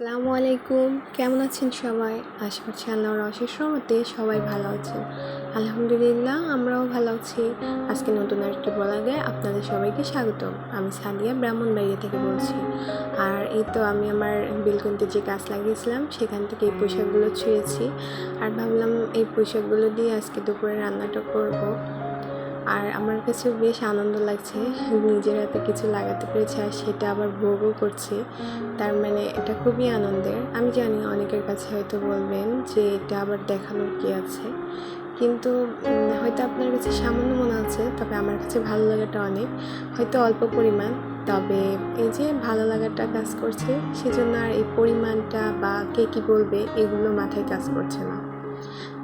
আসসালামু আলাইকুম। কেমন আছেন সবাই? আশা করছি আল্লাহর অশেষ রহমতে সবাই ভালো আছেন। আলহামদুলিল্লাহ, আমরাও ভালো আছি। আজকে নতুন আরেকটি ব্লগে আপনাদের সবাইকে স্বাগতম। আমি সাদিয়া ব্রাহ্মণবাড়িয়া থেকে বলছি। আর এই তো আমি আমার বিলকুন্তে যে গাছ লাগিয়েছিলাম, সেখান থেকে এই পোশাকগুলো ছুঁয়েছি। আর ভাবলাম এই পোশাকগুলো দিয়ে আজকে দুপুরে রান্নাটা করব। আর আমার কাছে বেশ আনন্দ লাগছে নিজের হাতে কিছু লাগাতে পেরেছি আর সেটা আবার ভোগও করছি। তার মানে এটা খুবই আনন্দের। আমি জানি অনেকের কাছে হয়তো বলবেন যে এটা আবার দেখানোর কি আছে। কিন্তু হয়তো আপনার কাছে সামান্য মনে আছে, তবে আমার কাছে ভালো লাগাটা অনেক। হয়তো অল্প পরিমাণ, তবে এই যে ভালো লাগাটা কাজ করছে, সেজন্য আর এই পরিমাণটা বা কে কী বলবে, এগুলো মাথায় কাজ করছে না।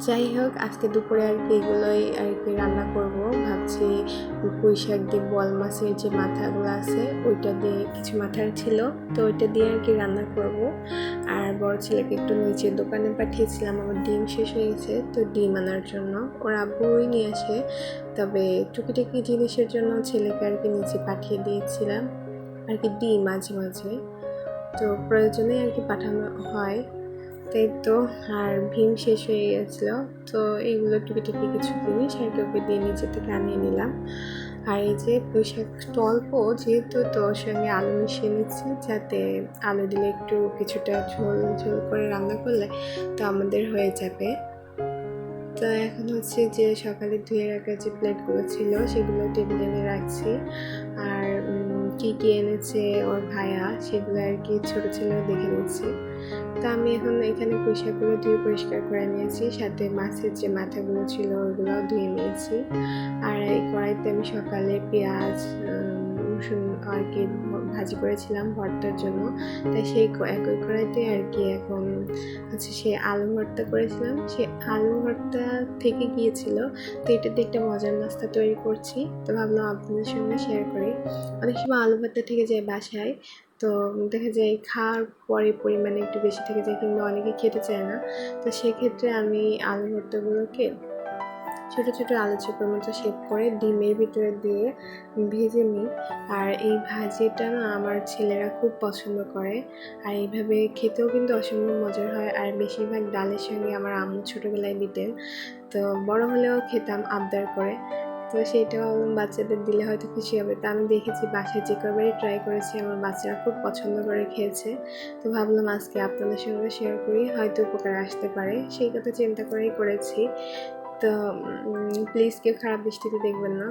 যাই হোক, আজকে দুপুরে আর কি এগুলোই আর কি রান্না করব। ভাবছি পুঁই শাক দিয়ে বল মাছের যে মাথাগুলো আছে, ওইটা দিয়ে কিছু মাথার ছিল, তো ওইটা দিয়ে আর কি রান্না করব। আর বড় ছেলেকে একটু নিচে দোকানে পাঠিয়েছিলাম, আমার ডিম শেষ হয়ে গেছে, তো ডিম আনার জন্য। ওর আব্বুই নিয়ে আসে, তবে টুকিটাকি জিনিসের জন্য ছেলেকে আর কি নিচে পাঠিয়ে দিয়েছিলাম। আর কি ডিম মাঝে মাঝে, তো প্রয়োজনে আর কি পাঠানো হয়। তাই তো, আর ভীম শেষ হয়ে গেছিল। তো এইগুলো টুকিটুকি কিছু জিনিস আর ওকে দিয়ে নিচে থেকে আনিয়ে নিলাম। আর এই যে পোশাক অল্প, যেহেতু তো সঙ্গে আলু মিশিয়ে নিচ্ছি, যাতে আলু দিলে একটু কিছুটা ঝোল ঝোল করে রান্না করলে তো আমাদের হয়ে যাবে। এখন হচ্ছে যে সকালে ধুয়ে রাখা যে প্লেটগুলো ছিল, সেগুলো টেবিলে এনে রাখছি। আর কি কি এনেছে ওর ভাইয়া, সেগুলো আর কি ছোটো ছেলেও দেখে নিচ্ছি। তো আমি এখন এখানে পুঁইশাকগুলো ধুয়ে পরিষ্কার করে নিয়েছি, সাথে মাছের যে মাথাগুলো ছিল ওগুলোও ধুয়ে নিয়েছি। আর এই কড়াইতে আমি সকালে পেঁয়াজ আর কি ভাজি করেছিলাম ভর্তার জন্য। তাই সেই ক- একই কড়াইতে আর কি এখন হচ্ছে সে আলু ভর্তা করেছিলাম। সে আলু ভর্তা থেকে গিয়েছিল। তো এটাতে একটা মজার নাস্তা তৈরি করছি। তো ভাবলাম আপনাদের সঙ্গে শেয়ার করি। অনেক সময় আলু ভর্তা থেকে যায় বাসায়। তো দেখা যায় খাওয়ার পরে পরিমাণে একটু বেশি থেকে যায় কিংবা অনেকে খেতে চায় না। তো সেক্ষেত্রে আমি আলু ভর্তাগুলোকে ছোটো ছোটো আলু চোপের মতো শেপ করে ডিমের ভিতরে দিয়ে ভেজে নিই। আর এই ভাজিটা না আমার ছেলেরা খুব পছন্দ করে। আর এইভাবে খেতেও কিন্তু অসম্ভব মজার হয়। আর বেশিরভাগ ডালের সঙ্গে আমার আম্মু ছোটোবেলায় দিতেন। তো বড় হলেও খেতাম আবদার করে। তো সেইটাও বাচ্চাদের দিলে হয়তো খুশি হবে। তা আমি দেখেছি বাসায় যে কয়বারই ট্রাই করেছি, আমার বাচ্চারা খুব পছন্দ করে খেয়েছে। তো ভাবলাম আজকে আপনাদের সঙ্গে শেয়ার করি। হয়তো উপকার আসতে পারে। সেই কথা চিন্তা করেই করেছি। তো প্লিজ কেউ খারাপ দৃষ্টিতে দেখবেন না।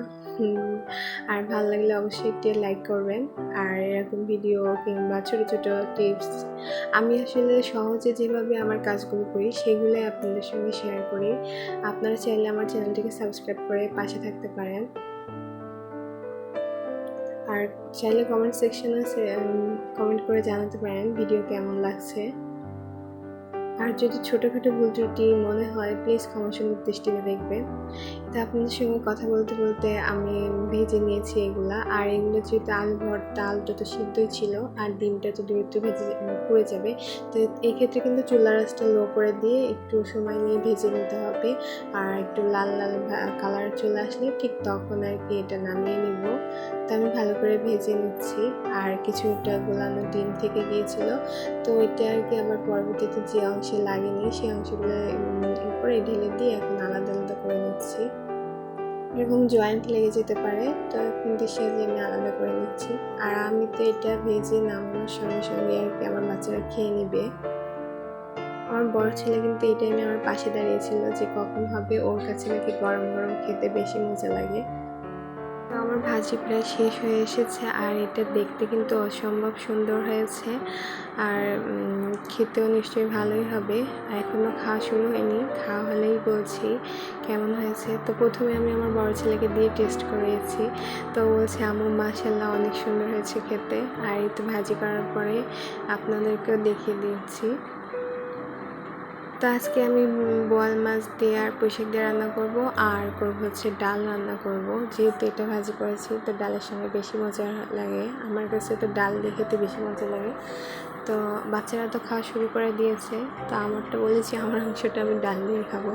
আর ভালো লাগলে অবশ্যই একটি লাইক করবেন। আর এরকম ভিডিও কিংবা ছোটো ছোটো টিপস আমি আসলে সহজে যেভাবে আমার কাজগুলো করি, সেগুলোই আপনাদের সঙ্গে শেয়ার করি। আপনারা চাইলে আমার চ্যানেলটিকে সাবস্ক্রাইব করে পাশে থাকতে পারেন। আর চাইলে কমেন্ট সেকশনে কমেন্ট করে জানাতে পারেন ভিডিও কেমন লাগছে। আর যদি ছোটোখাটো ভুল ত্রুটি মনে হয় প্লিজ ক্ষমাসুন্দর দৃষ্টিতে দেখবেন তো আপনাদের সঙ্গে কথা বলতে বলতে আমি ভেজে নিয়েছি এগুলা। আর এগুলো যেহেতু আলু ভর্তা, আলুটা তো সিদ্ধই ছিল, আর ডিমটা তো দ্রুত ভেজে পড়ে যাবে। তো এই ক্ষেত্রে কিন্তু চুলা রাসটা লো করে দিয়ে একটু সময় নিয়ে ভেজে নিতে হবে। আর একটু লাল লাল কালার চলে আসলে ঠিক তখন আর কি এটা নামিয়ে নিব। তো আমি ভালো করে ভেজে নিচ্ছি। আর কিছুটা গোলানো ডিম থেকে গিয়েছিল। তো এটা আর কি আবার পরবর্তীতে যে অংশে লাগেনি, সেই অংশগুলো উপরে ঢেলে দিয়ে এখন আলাদা আলাদা করে নিচ্ছি। এরকম জয়েন্ট লেগে যেতে পারে, তো এখন দেশে যে আমি আলাদা করে নিচ্ছি। আর আমি তো এটা ভেজে নামানোর সঙ্গে সঙ্গে আর কি আমার বাচ্চারা খেয়ে নেবে। আমার বড় ছেলে কিন্তু এই টাইমে আমার পাশে দাঁড়িয়েছিল যে কখন হবে, ওর কাছে নাকি গরম গরম খেতে বেশি মজা লাগে। আমার ভাজি প্রায় শেষ হয়ে এসেছে আর এটা দেখতে কিন্তু অসম্ভব সুন্দর হয়েছে। আর খেতেও নিশ্চয়ই ভালোই হবে। আর এখনও খাওয়া শুরু হয়নি, খাওয়া হলেই বলছি কেমন হয়েছে। তো প্রথমে আমি আমার বড় ছেলেকে দিয়ে টেস্ট করিয়েছি। তো বলছে আমার মাসাল্লাহ অনেক সুন্দর হয়েছে খেতে। আর এই তো ভাজি করার পরে আপনাদেরকেও দেখিয়ে দিচ্ছি। তো আজকে আমি বোয়াল মাছ দিয়ে আর পুঁইশাক দিয়ে রান্না করব। আর করব হচ্ছে ডাল রান্না করব। যেহেতু এটা ভাজি করেছি, তো ডালের সঙ্গে বেশি মজা লাগে। আমার কাছে তো ডাল দিয়ে খেতে বেশি মজা লাগে। তো বাচ্চারা তো খাওয়া শুরু করে দিয়েছে, তো আমারটা বলেছি আমার অংশটা আমি ডাল দিয়ে খাব।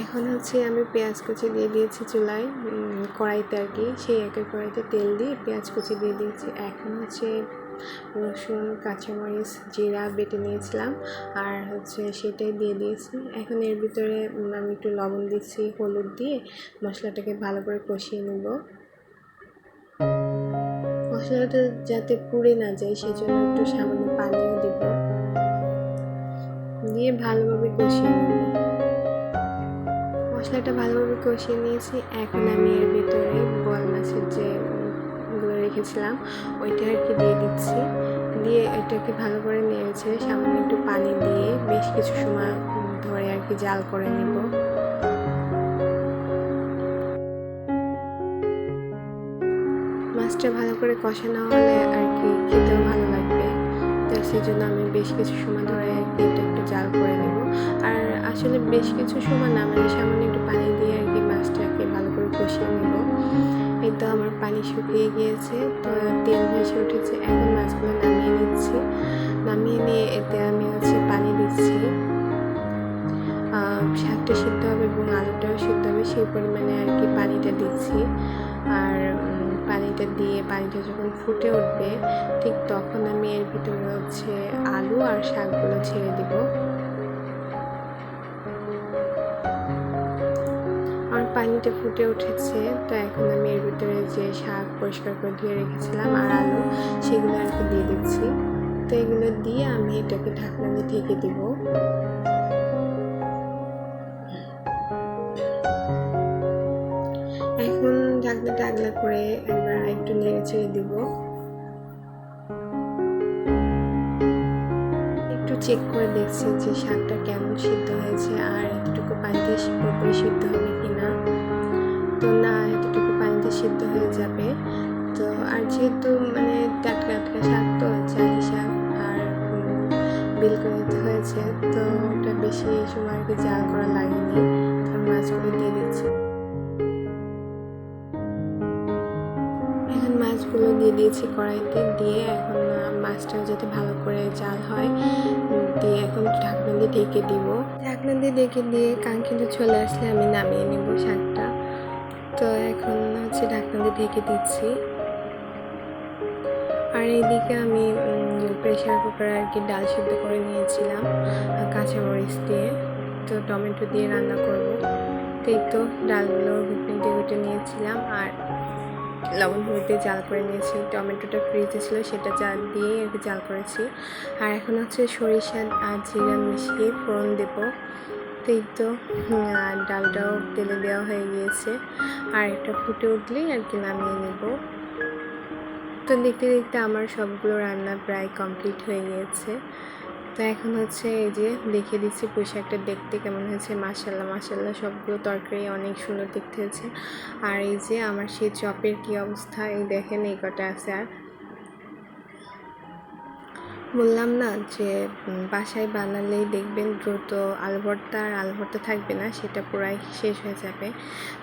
এখন হচ্ছে আমি পেঁয়াজ কুচি দিয়ে দিয়েছি চুলায় কড়াইতে আর কি। সেই একের কড়াইতে তেল দিয়ে পেঁয়াজ কুচি দিয়ে দিয়েছি। এখন হচ্ছে রসুন, কাঁচামরিচ, জিরা বেটে নিয়েছিলাম আর হচ্ছে সেটাই দিয়ে দিয়েছি। এখন এর ভিতরে আমি একটু লবণ দিচ্ছি, হলুদ দিয়ে মশলাটাকে ভালো করে কষিয়ে নেব। মশলাটা যাতে পুড়ে না যায়, সেজন্য একটু সামান্য পানিও দিব। দিয়ে ভালোভাবে কষিয়ে নেব। মশলাটা ভালোভাবে কষিয়ে নিয়েছি। এখন আমি এর ভিতরে বোয়াল মাছের যে রেখেছিলাম, ওইটা আর কি দিয়ে দিচ্ছি। দিয়ে এটাকে ভালো করে নিয়েছে সামান্য একটু পানি দিয়ে বেশ কিছু সময় ধরে আর কি জাল করে নেব। মাছটা ভালো করে কষানো হলে আর কি খেতেও ভালো লাগবে। তো সেই জন্য আমি বেশ কিছু সময় ধরে আর কি এটা একটু জাল করে নেব। আর আসলে বেশ কিছু সময় না মানে সামান্য একটু পানি দিয়ে আর কি মাছটাকে ভালো করে কষিয়ে নেব। এই তো আমার পানি শুকিয়ে গিয়েছে। তো তেল ভেসে উঠেছে, এখন মাছগুলো নামিয়ে নিচ্ছি। নামিয়ে নিয়ে এতে আমি হচ্ছে পানি দিচ্ছি। শাকটা সিদ্ধ হবে এবং আলুটাও সিদ্ধ হবে, সেই পরিমাণে আর কি পানিটা দিচ্ছি। আর পানিটা দিয়ে, পানিটা যখন ফুটে উঠবে, ঠিক তখন আমি এর ভিতরে হচ্ছে আলু আর শাকগুলো ছেড়ে দিব। পানিটা ফুটে উঠেছে। তো এখন আমি এর ভিতরে যে শাক পরিষ্কার করে ধুয়ে রেখেছিলাম আর আলু, সেগুলো আর কি দিয়ে দিচ্ছি। তো এগুলো দিয়ে আমি এটাকে ঢাকনা দিয়ে ঢেকে দিব। এখন ঢাকনাটা আগলা করে একবার একটু নেড়ে ছেড়ে দিব। একটু চেক করে দেখছি যে শাকটা কেমন সিদ্ধ হয়েছে আর এতটুকু পানিতে পুরোপুরি সিদ্ধ হবে কি না তো না, এতটুকু পানিতে সিদ্ধ হয়ে যাবে। তো আর যেহেতু মানে টাটকা টাটকা শাক তো চালি শাক আর বিল করে দিতে হয়েছে, তো ওটা বেশি সময় আর কি জাল করা লাগেনি তো মাছগুলো দিয়ে দিচ্ছি। এখন মাছগুলো দিয়ে দিয়েছি কড়াইতে দিয়ে এখন মাছটা যাতে ভালো করে জাল হয় দিয়ে এখন ঢাকনা দিয়ে ঢেকে দিব। ঢাকনা দিয়ে ঢেকে দিয়ে কাঙ্ক্ষিত চলে আসলে আমি নামিয়ে নিব শাকটা। তো এখন হচ্ছে ঢাকনা দিয়ে ঢেকে দিচ্ছি। আর এইদিকে আমি প্রেশার কুকারে আর কি ডাল সিদ্ধ করে নিয়েছিলাম কাঁচামরিচ দিয়ে। তো টমেটো দিয়ে রান্না করব। তো এই তো ডালগুলো ঘুটনি দিয়ে ঘুটে নিয়েছিলাম, আর লবণ হলুদ জাল করে নিয়েছি। টমেটোটা ফ্রিজে ছিল, সেটা জাল দিয়ে আর জাল করেছি। আর এখন হচ্ছে সরিষা আর জিরা মিশিয়ে ফোড়ন দেবো। এই তো ডালটাও তেলে দেওয়া হয়ে গিয়েছে। আর একটা ফুটে উঠলেই আর কি নামিয়ে নেব। তো দেখতে দেখতে আমার সবগুলো রান্না প্রায় কমপ্লিট হয়ে গিয়েছে। তো এখন হচ্ছে এই যে দেখে দিচ্ছি পোশাকটা দেখতে কেমন হয়েছে। মাসাল্লাহ মাসাল্লাহ সবগুলো তরকারি অনেক সুন্দর দেখতে হয়েছে। আর এই যে আমার সেই চপের কি অবস্থা, এই দেখেন এই কটা আছে আর বললাম না যে বাসায় বানালেই দেখবেন দ্রুত আলু ভর্তা আর আলু ভর্তা থাকবে না, সেটা পুরাই শেষ হয়ে যাবে।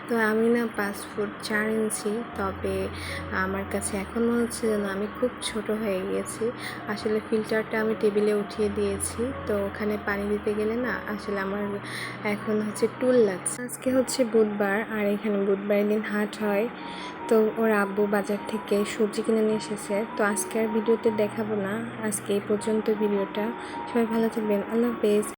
তো আমি না পাঁচ ফুট চার ইঞ্চি, তবে আমার কাছে এখন মনে হচ্ছে যেন আমি খুব ছোট হয়ে গিয়েছি। আসলে ফিল্টারটা আমি টেবিলে উঠিয়ে দিয়েছি, তো ওখানে পানি দিতে গেলে না আসলে আমার এখন হচ্ছে টুল লাগছে। আজকে হচ্ছে বুধবার, আর এখানে বুধবারের দিন হাট হয়, তো ওর আব্বু বাজার থেকে সবজি কিনে নিয়ে এসেছে। তো আজকে আর ভিডিওতে দেখাবো না, আজকে পর্যন্ত ভিডিওটা। সবাই ভালো থাকবেন। আল্লাহ হাফেজ।